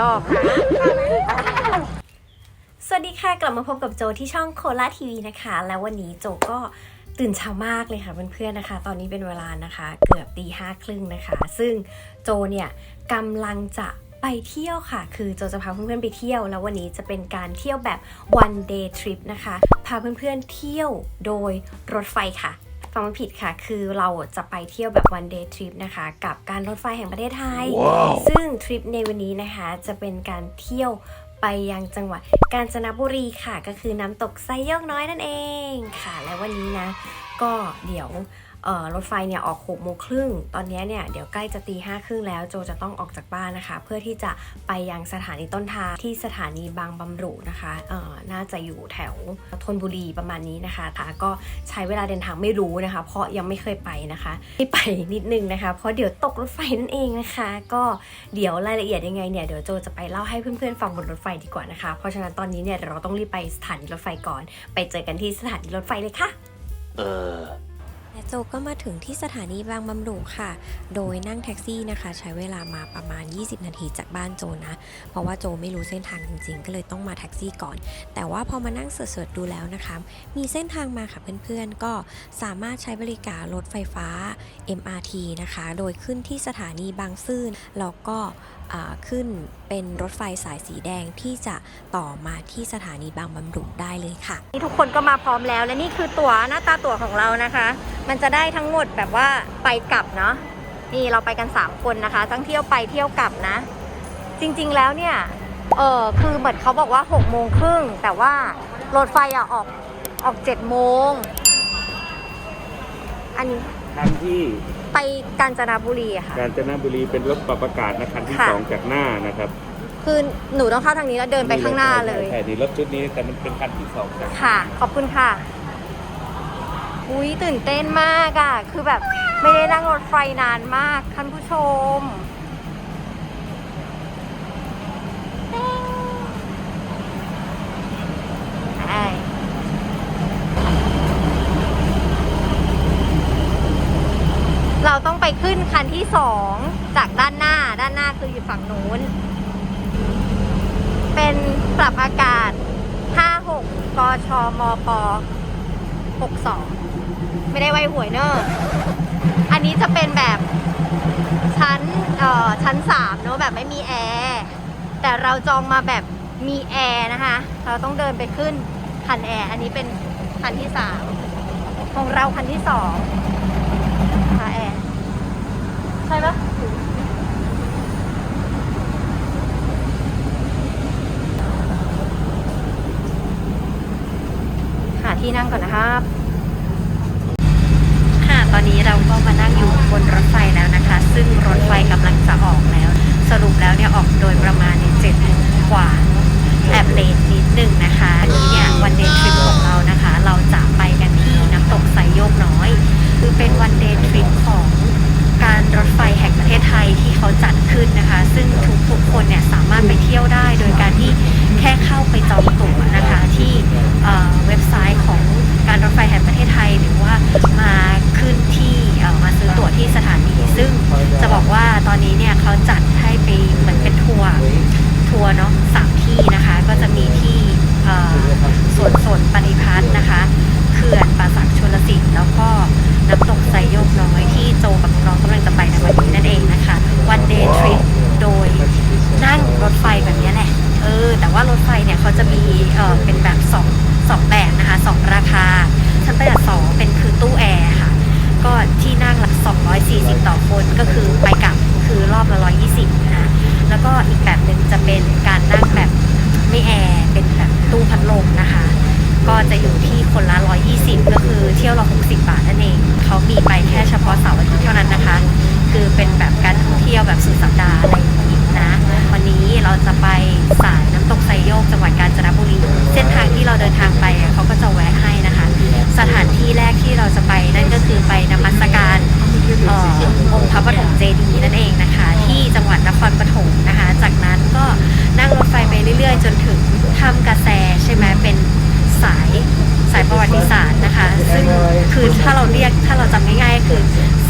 ไม่ใช่ไซโยกสวัสดีค่ะกลับมาพบกับโจที่ช่องโคลาทีวีนะคะ แล้ววันนี้โจก็ตื่นเช้ามากเลยค่ะเพื่อนๆนะคะ ตอนนี้เป็นเวลานะคะ เกือบตีห้าครึ่งนะคะ ซึ่งโจเนี่ยกำลังจะไปเที่ยวค่ะ คือโจจะพาเพื่อนๆไปเที่ยว แล้ววันนี้จะเป็นการเที่ยวแบบ one day trip นะคะ พาเพื่อนๆเที่ยวโดยรถไฟค่ะ ฟังไม่ผิดค่ะ คือเราจะไปเที่ยวแบบ one day trip นะคะ กับการรถไฟแห่งประเทศไทยซึ่งทริปในวันนี้นะคะ จะเป็นการเที่ยวไปยังจังหวัดกาญจนบุรีค่ะ ก็คือน้ำตกไซโยกน้อยนั่นเองค่ะ และวันนี้นะ ก็เดี๋ยวเอ่อ รถไฟเนี่ยออก6โมงครึ่ง ตอนนี้เนี่ยเดี๋ยวใกล้จะตีห้าครึ่งแล้วโจจะต้องออกจากบ้านนะคะ เพื่อที่จะไปยังสถานีต้นทางที่สถานีบางบำรุนะคะเออน่าจะอยู่แถวธนบุรีประมาณนี้นะคะก็ใช้เวลาเดินทางไม่รู้นะคะ เพราะยังไม่เคยไปนะคะไม่ไปนิดนึงนะคะ เพราะเดี๋ยวตกรถไฟนั่นเองนะคะ ก็เดี๋ยวรายละเอียดยังไงเนี่ยเดี๋ยวโจจะไปเล่าให้เพื่อนๆฟังบนรถไฟดีกว่านะคะ เพราะฉะนั้นตอนนี้เนี่ยเราต้องรีบไปสถานีรถไฟก่อน ไปเจอกันที่สถานีรถไฟเลยค่ะ Uh. และโจก็มาถึงที่สถานีบางบำรุค่ะ โดยนั่งแท็กซี่นะคะ ใช้เวลามาประมาณ 20 นาทีจากบ้านโจนะ เพราะว่าโจไม่รู้เส้นทางจริงๆ ก็เลยต้องมาแท็กซี่ก่อน แต่ว่าพอมานั่งเสิร์ชดูแล้วนะคะ มีเส้นทางมาค่ะเพื่อนๆ ก็สามารถใช้บริการรถไฟฟ้า MRT นะคะ โดยขึ้นที่สถานีบางซื่นแล้วก็ ขึ้นเป็นรถไฟสายสีแดงที่จะต่อมาที่สถานีบางบำรุได้เลยค่ะนี่ทุกคนก็มาพร้อมแล้ว และนี่คือตั๋วหน้าตาตั๋วของเรานะคะ มันจะได้ทั้งหมดแบบว่าไปกลับเนาะนี่เราไปกัน 3 คนนะคะ ทั้งเที่ยวไปเที่ยวกลับนะ จริงๆแล้วเนี่ยเออคือเหมือนเขาบอกว่า6โมงครึ่งแต่ว่ารถไฟอะออกออก7โมงอันนี้ คันที่ ไปกาญจนบุรีอะค่ะ กาญจนบุรีเป็นรถปรับอากาศนะคันที่ค่ะ สองจากหน้านะครับคือหนูต้องเข้าทางนี้แล้วเดินไปข้างหน้าเลย ใช่นี่รถชุดนี้แต่มันเป็นคันที่สองจากค่ะ ขอบคุณค่ะ อุ้ยตื่นเต้นมากอะ่ะคือแบบไม่ได้นั่งรถไฟนานมากท่านผู้ชมใช่เราต้องไป ขึ้นคันที่สองจากด้านหน้า ด้านหน้าคืออยู่ฝั่งนู้น เป็นปรับอากาศ 56 กชมป 62 ไม่ได้ไวหวยเนอะอันนี้จะเป็นแบบชั้นเอ่อชั้น3เนอะแบบไม่มีแอร์แต่เราจองมาแบบมีแอร์นะคะ เราต้องเดินไปขึ้นคันแอร์ อันนี้เป็นคันที่ 3 ของเราคันที่2ค่ะแอร์ ใช่ปะหาที่นั่งก่อนนะครับ ค่ะ ตอนนี้เราก็มานั่งอยู่บนรถไฟแล้วนะคะ ซึ่งรถไฟกำลังจะออกแล้ว สรุปแล้วเนี่ยออกโดยประมาณในเจ็ดโมงกว่าแอบเล ที่เว็บไซต์ของการรถไฟแห่งประเทศไทย หรือว่ามาขึ้นที่มาซื้อตั๋วที่สถานี ซึ่งจะบอกว่าตอนนี้เนี่ยเขาจัดให้ไปเหมือนเป็นทัวร์ทัวร์เนาะสามที่นะคะ ก็จะมีที่สวนสนปฏิพัฒน์นะคะเขื่อนป่าสักชลสิทธิ์แล้วก็น้ำตกไซโยกน้อยที่โจกับน้องกำลังจะไปในวันนี้นั่นเองนะคะวันเดย์ทริปโดยนั่งรถไฟแบบนี้แหละ ออแต่ว่ารถไฟเนี่ยเขาจะมีเออเป็นแบบสองสองแบบนะคะสองราคา ชั้นประหยัดสองเป็นคือตู้แอร์ค่ะ ก็ที่นั่งหลัก 240 ต่อคนก็คือไปกลับคือรอบละ 120นะแล้วก็อีกแบบหนึ่งจะเป็นการนั่งแบบไม่แอร์เป็นแบบตู้พัดลมนะคะ ก็จะอยู่ที่คนละ 120 ก็คือเที่ยวละ 60 บาทนั่นเองเขามีไปแค่เฉพาะเสาร์อาทิตย์เท่านั้นนะคะ คือเป็นแบบการท่องเที่ยวแบบสุดสัปดาห์อะไรอย่างนี้นะ วันนี้ เราจะไปสายน้ำตกไซโยกจังหวัดกาญจนบุรี เส้นทางที่เราเดินทางไปเขาก็จะแวะให้นะคะ สถานที่แรกที่เราจะไปนั่นก็คือไปนมัสการเอ่อองค์พระปฐมเจดีย์นั่นเองนะคะ ที่จังหวัดนครปฐมนะคะ จากนั้นก็นั่งรถไฟไปเรื่อยๆ จนถึงถ้ำกระแสใช่ไหมเป็นสายสายประวัติศาสตร์นะคะ ซึ่งคือถ้าเราเรียกถ้าเราจำง่ายๆคือ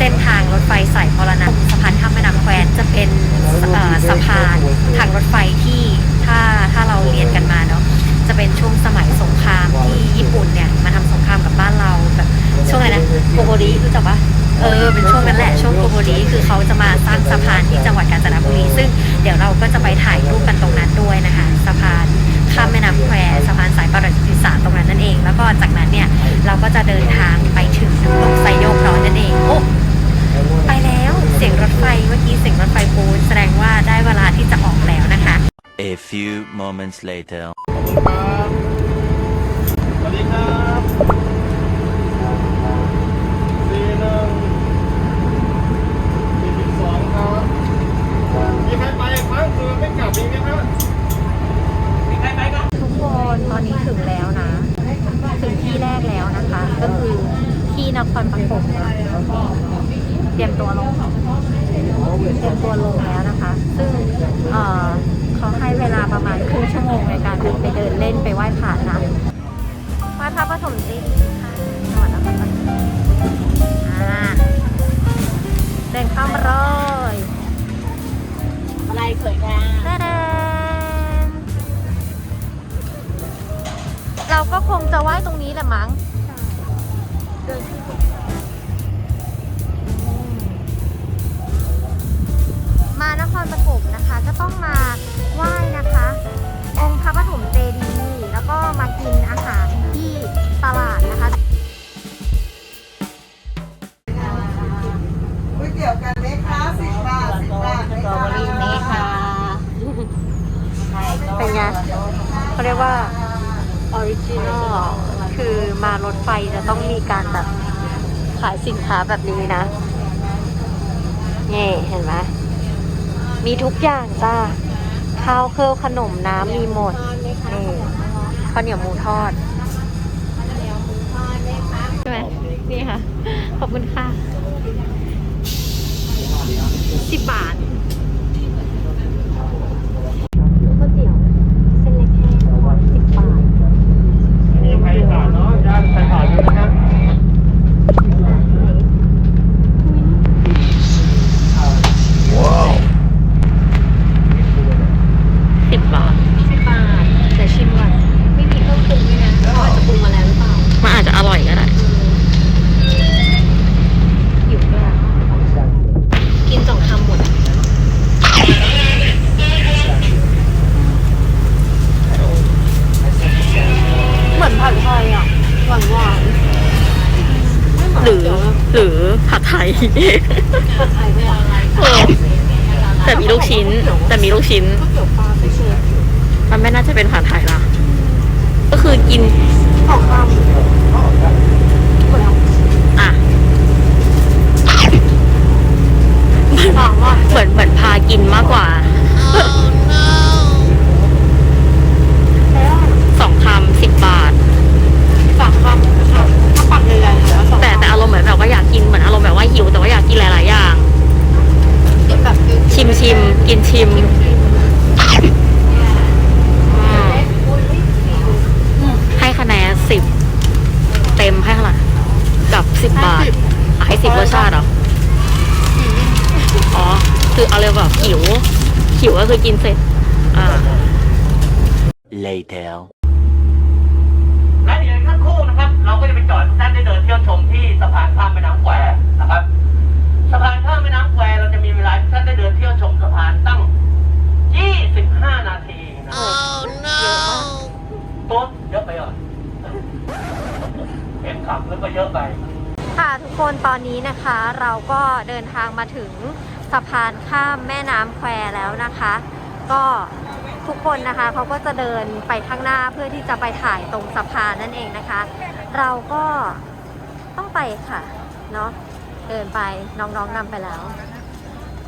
เส้นทางรถไฟสายพรณะสะพานข้ามแม่น้ำแควจะเป็นสะพานทางรถไฟที่ถ้าถ้าเราเรียนกันมาเนาะจะเป็นช่วงสมัยสงครามที่ญี่ปุ่นเนี่ยมาทำสงครามกับบ้านเราแบบช่วงอะไรนะโกโบริรู้จักปะเออเป็นช่วงนั้นแหละช่วงโกโบริคือเขาจะมาสร้างสะพานที่จังหวัดกาญจนบุรีซึ่งเดี๋ยวเราก็จะไปถ่ายรูปกันตรงนั้นด้วยนะคะสะพานข้ามแม่น้ำแควสะพานสายประวัติศาสตร์ตรงนั้นนั่นเอง แล้วก็จากนั้นเนี่ยเราก็จะเดินทางไปถึงน้ำตกไซโยกร้อนนั่นเองโอ้ ไปแล้วเสียงรถไฟเมื่อกี้เสียงรถไฟปูนแสดงว่าได้เวลาที่จะออกแล้วนะคะ A few moments later. สวัสดีครับสี่หนึ่งสี่สิบสองครับมีใครไปค้างคืนไม่กลับมีไหมครับทุกคนตอนนี้ถึงแล้วนะ ถึงที่แรกแล้วนะคะ ก็คือที่นครปฐมนะเต รียมตัวลงเตรียมตัวลงแล้วนะคะ ซึ่งเขาให้เวลาประมาณครึ่งชั่วโมงในการไปเดินเล่นไปไหว้พระนะไหว้พระปฐมจดีย์ค่ะจังหวัดนครปฐมเดินข้ามมาเลยอะไรเผยงาแดนเราก็คงจะไหว้ตรงนี้แหละมั้งเดิน ต้องมาไหว้นะคะ องค์พระปฐมเจดีย์แล้วก็มากินอาหารที่ตลาดนะคะก๋วยเตี๋ยวกันไหมคะสิบบาทสิบบาทไหมคะเป็นไงเขาเรียกว่าออริจินอลคือมารถไฟจะต้องมีการแบบขายสินค้าแบบนี้นะนี่เห็นไหม มีทุกอย่างจ้าข้าวเครื่องขนมน้ำมีหมดนี่ข้าวเหนียวหมูทอดใช่ไหมนี่ค่ะ ขอบคุณค่ะสิบบาท ก๋วยเตี๋ยวเส้นเล็กแห้งทอดสิบบาท มีใครผ่านเนาะย่านใครผ่านอยู่นะครับ สิบบาทสิบบาทเดี๋ยวชิมก่อน ไม่มีเครื่องปรุงด้วยนะว่าจะปรุงมาแล้วหรือเปล่า มันอาจจะอร่อยก็ได้ หิวด้วยกินสองคำหมดอะเหมือนผัดไทยอะ หวานหวาน หรือหรือผัดไทย ผัดไทยไม่อะไร เออ แต่มีลูกชิ้น แต่มีลูกชิ้น มันไม่น่าจะเป็นผัดไทยละก็คือกินองคำเหมือนอะสองอะเหมือนเหมือนพากินมากกว่า สองคำสิบบาท สามคำถ้าปักใหญ่ๆแล้วสอง แต่แต่อารมณ์เหมือนแบบว่าอยากกินเหมือนอารมณ์แบบว่าหิวแต่ว่าอยากกินหลาย ๆ อย่าง กินแบบคือ ชิมชิมกินชิมอืมให้คะแนนสิบเต็มให้เท่าไหร่กับสิบบาทอะให้สิบรสชาติเหรอ อ๋อ คือเอาเลยแบบหิว หิวก็คือกินเสร็จ อ่า Later. และอีกสักครู่นะครับ เราก็จะไปจอดทุกท่านได้เดินเที่ยวชมที่สะพานข้ามแม่น้ำแควนะครับสะพานข้ามแม่น้ำแควเราจะมีเวลาให้ทุกท่านได้เดินเที่ยวชมสะพานตั้ง 25 นาทีนะครับตุ๊ดเยอะไปเหรอเห็นขับแล้วก็เยอะไป ค่ะทุกคนตอนนี้นะคะเราก็เดินทางมาถึงสะพานข้ามแม่น้ำแควแล้วนะคะ ก็ ทุกคนนะคะเขาก็จะเดินไปข้างหน้าเพื่อที่จะไปถ่ายตรงสะพานนั่นเองนะคะ เราก็ต้องไปค่ะเนาะเดินไปน้องๆนำไปแล้ว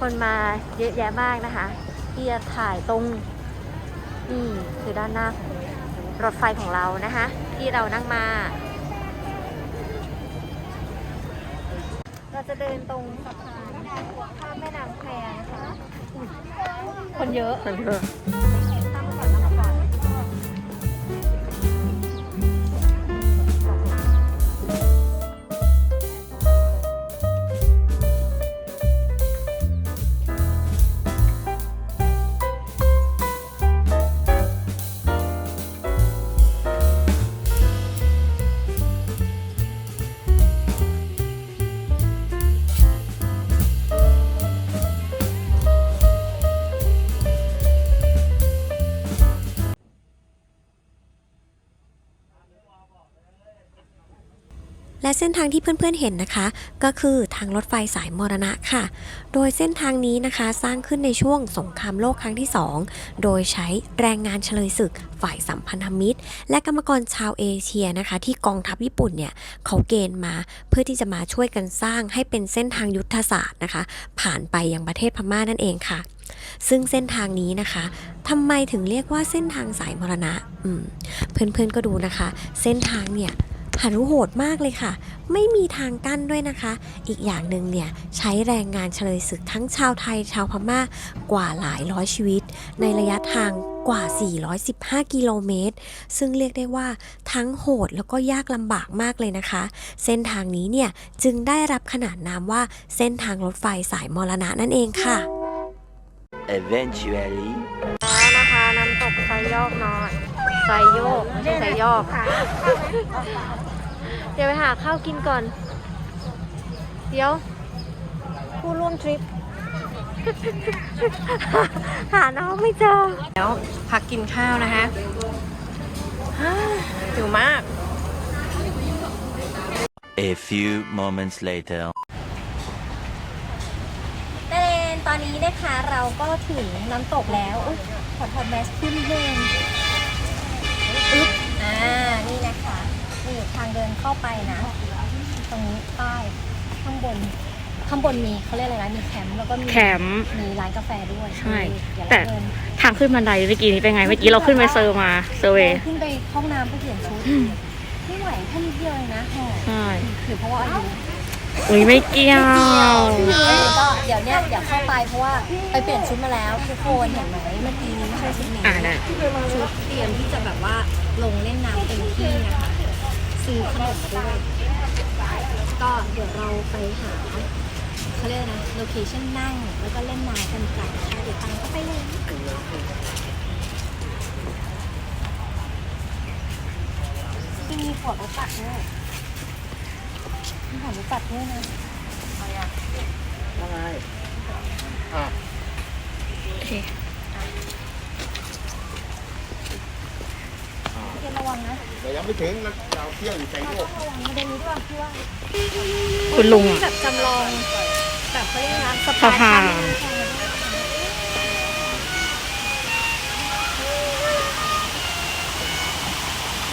คนมาเยอะแยะมากนะคะที่จะถ่ายตรงนี่คือด้านหน้ารถไฟของเรานะคะ ที่เรานั่งมา เราจะเดินตรงสะพาน ข้ามแม่น้ำแควนะคะ คนเยอะ คนเยอะ และเส้นทางที่เพื่อนๆเห็นนะคะ ก็คือทางรถไฟสายมรณะค่ะ โดยเส้นทางนี้นะคะสร้างขึ้นในช่วงสงครามโลกครั้งที่ 2 โดยใช้แรงงานเฉลยศึกฝ่ายสัมพันธมิตร และกรรมกรชาวเอเชียนะคะ ที่กองทัพญี่ปุ่นเนี่ยเขาเกณฑ์มาเพื่อที่จะมาช่วยกันสร้างให้เป็นเส้นทางยุทธศาสตร์นะคะ ผ่านไปยังประเทศพม่านั่นเองค่ะซึ่งเส้นทางนี้นะคะทำไมถึงเรียกว่าเส้นทางสายมรณะอืมเพื่อนๆก็ดูนะคะ เส้นทางเนี่ย หารุโหดมากเลยค่ะ ไม่มีทางกั้นด้วยนะคะ อีกอย่างหนึ่งเนี่ยใช้แรงงานเฉลยศึกทั้งชาวไทยชาวพม่ากว่าหลายร้อยชีวิต ในระยะทางกว่า 415 กิโลเมตร ซึ่งเรียกได้ว่าทั้งโหดแล้วก็ยากลำบากมากเลยนะคะ เส้นทางนี้เนี่ยจึงได้รับขนานนามว่าเส้นทางรถไฟสายมรณะนั่นเองค่ะ Eventually. แล้วนะคะน้ำตกไซโยกน้อย ไซโยกไม่ใช่ไซโยกเดี๋ยวไปหาข้าวกินก่อน เดี๋ยว ผู้ร่วมทริป หาน้องไม่เจอ แล้วพักกินข้าวนะคะหิวมาก A few moments later. เต้นตอนนี้นะคะเราก็ถึงน้ำตกแล้ว อุ๊ยขอถอดแมสขึ้นนิดนึงอึ๊บอ่า นี่นะคะ นี่ทางเดินเข้าไปนะ ตรงนี้ป้ายข้างบน ข้างบนมีเขาเรียกอะไรนะ มีแคมป์แล้วก็มีแคมป์มีร้านกาแฟด้วยใช่ เดี๋ยวแต่เราเดินทางขึ้นบันไดเมื่อกี้นี้เป็นไง เมื่อกี้เราขึ้นไปเซอร์มาเซอร์เวย์ขึ้นไปห้องน้ำไปเปลี่ยนชุดไม่ไหวแค่นิดเดียวเองนะแหมใช่หรือเพราะว่าอายุ อุ้ยไม่เกี่ยวก็เดี๋ยว เนี้ยเดี๋ยวเข้าไปเพราะว่าไปเปลี่ยนชุดมาแล้วทุกคนเห็นไหมเมื่อกี้นี้ไม่ใช่ชุดนี้อ่าได้ชุดเตรียมที่จะแบบว่าลงเล่นน้ำเต็มที่นะคะซื้อขนมมาด้วยก็เดี๋ยวเราไปหาเขาเรียกอะไรนะโลเคชั่นนั่งแล้วก็เล่นน้ำกันกันนะคะเดี๋ยวตามเข้าไปเลยที่มีขวดรถตัดด้วยมีขวดรถตัดด้วยนะอะไรอะ โอเคเกณฑ์ระวังนะเดี๋ยวยังไม่ถึงนะเราเที่ยวอยู่ไกลโลกระวังประเด็นนี้ด้วยพี่ว่าคุณลุงที่อะแบบจำลองแบบเขาเรียกอะไรนะสะสะพาพานน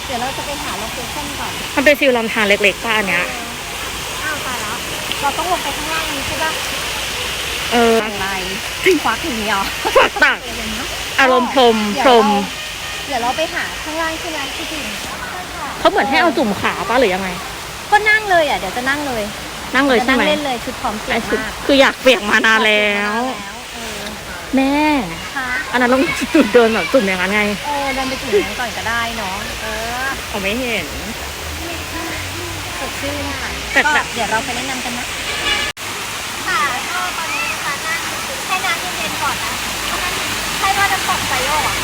เดี๋ยวเราจะไปหาโลเคชั่นก่อน มันเป็นฟิลลำธารเล็กๆป่ะอันเนี้ย อ้าวตายแล้ว เราต้องลงไปข้างล่างนี้ใช่ปะเอออะไรควักอย่างนี้เหรอฝักตักอารมณ์พรมพรมเดี๋ยวเราไปหาข้างล่างใช่ไหมพี่จิ๋มเขาเหมือนให้เอาจุ่มขาป่ะหรือยังไง ก็นั่งเลยอะเดี๋ยวจะนั่งเลย นั่งเลยจะใช่นั่งไหมเล่นเลยชุดพร้อมเปียไอ้กคือมากคืออยากเปียกมานานแล้วเออแม่ค่ะอันนั้นลองจุดเดินแบบจุ่มอย่างนั้นไงเออเดินไปจุดนั้นก่อนก็ได้เนาะเออเขาไม่เห็นสด ชื่นค่ะแต่ก็แต่ เดี๋ยวเราไปแนะนำกันนะค่ะก็ตอนนี้นะคะนั่งให้น้ำเย็นๆก่อนนะให้ว่าจะตกไซโยกอะ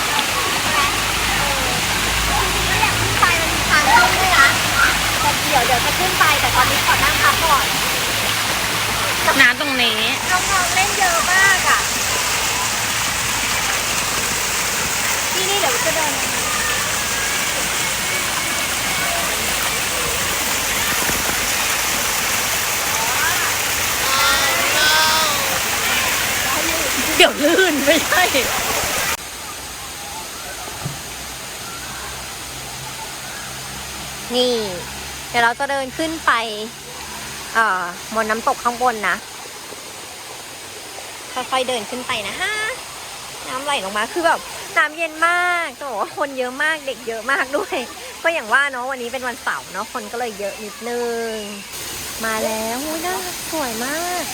ใช่ไหมเออจริงๆก็อยากขึ้นไปมันมีทางขึ้นด้วยนะแต่เดี๋ยวเดี๋ยวจะขึ้นไปแต่ตอนนี้ขอนั่งพักก่อนน้ำตรงนี้ น้องๆเล่นเยอะมากอะที่นี่เดี๋ยวจะเดิน เดี๋ยวลื่น ไม่ใช่นี่ เดี๋ยวเราจะเดินขึ้นไป เอ่อบนน้ำตกข้างบนนะ ค่อยๆเดินขึ้นไปนะฮะ น้ำไหลลงมาคือแบบน้ำเย็นมากแต่บอกว่าคนเยอะมากเด็กเยอะมากด้วย ก็อย่างว่าเนาะวันนี้เป็นวันเสาร์เนาะคนก็เลยเยอะนิดนึง มาแล้วอุ้ยน่าสวยมาก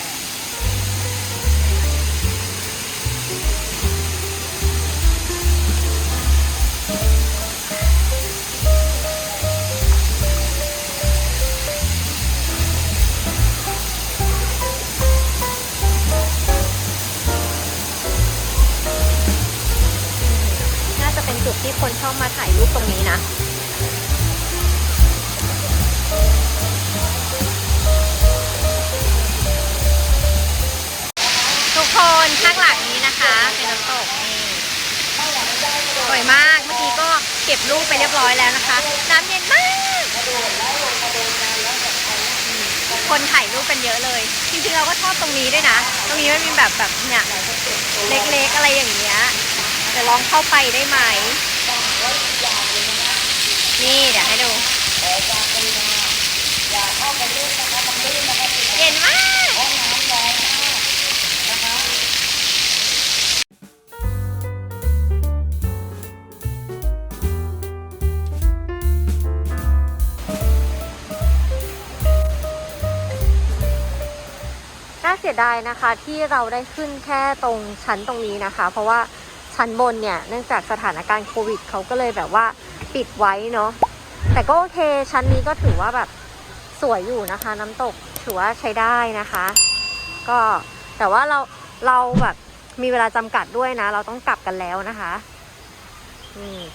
คนถ่ายรูปกันเยอะเลย จริงๆเราก็ชอบตรงนี้ด้วยนะ ตรงนี้มันมีแบบแบบเนี่ยเล็กๆอะไรอย่างเงี้ยจะลองเข้าไปได้ไหม นี่เดี๋ยวให้ดู เย็นมากาเสียดายนะคะที่เราได้ขึ้นแค่ตรงชั้นตรงนี้นะคะ เพราะว่าชั้นบนเนี่ยเนื่องจากสถานการณ์โควิดเขาก็เลยแบบว่าปิดไว้เนาะแต่ก็โอเคชั้นนี้ก็ถือว่าแบบสวยอยู่นะคะ น้ำตกถือว่าใช้ได้นะคะ ก็แต่ว่าเราเราแบบมีเวลาจำกัดด้วยนะ เราต้องกลับกันแล้วนะคะ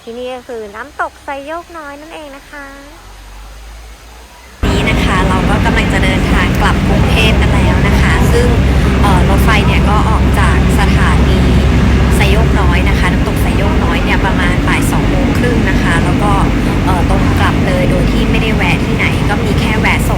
ที่นี่ก็คือน้ำตกไซโยกน้อยนั่นเองนะคะึ่งรถไฟเนี่ยก็ออกจากสถานีไซโยกน้อยนะคะ น้ำตกไซโยกน้อยเนี่ยประมาณบ่ายสองโมงครึ่งนะคะ แล้วก็ตรงกลับเลยโดยที่ไม่ได้แวะที่ไหน ก็มีแค่แวะส่ง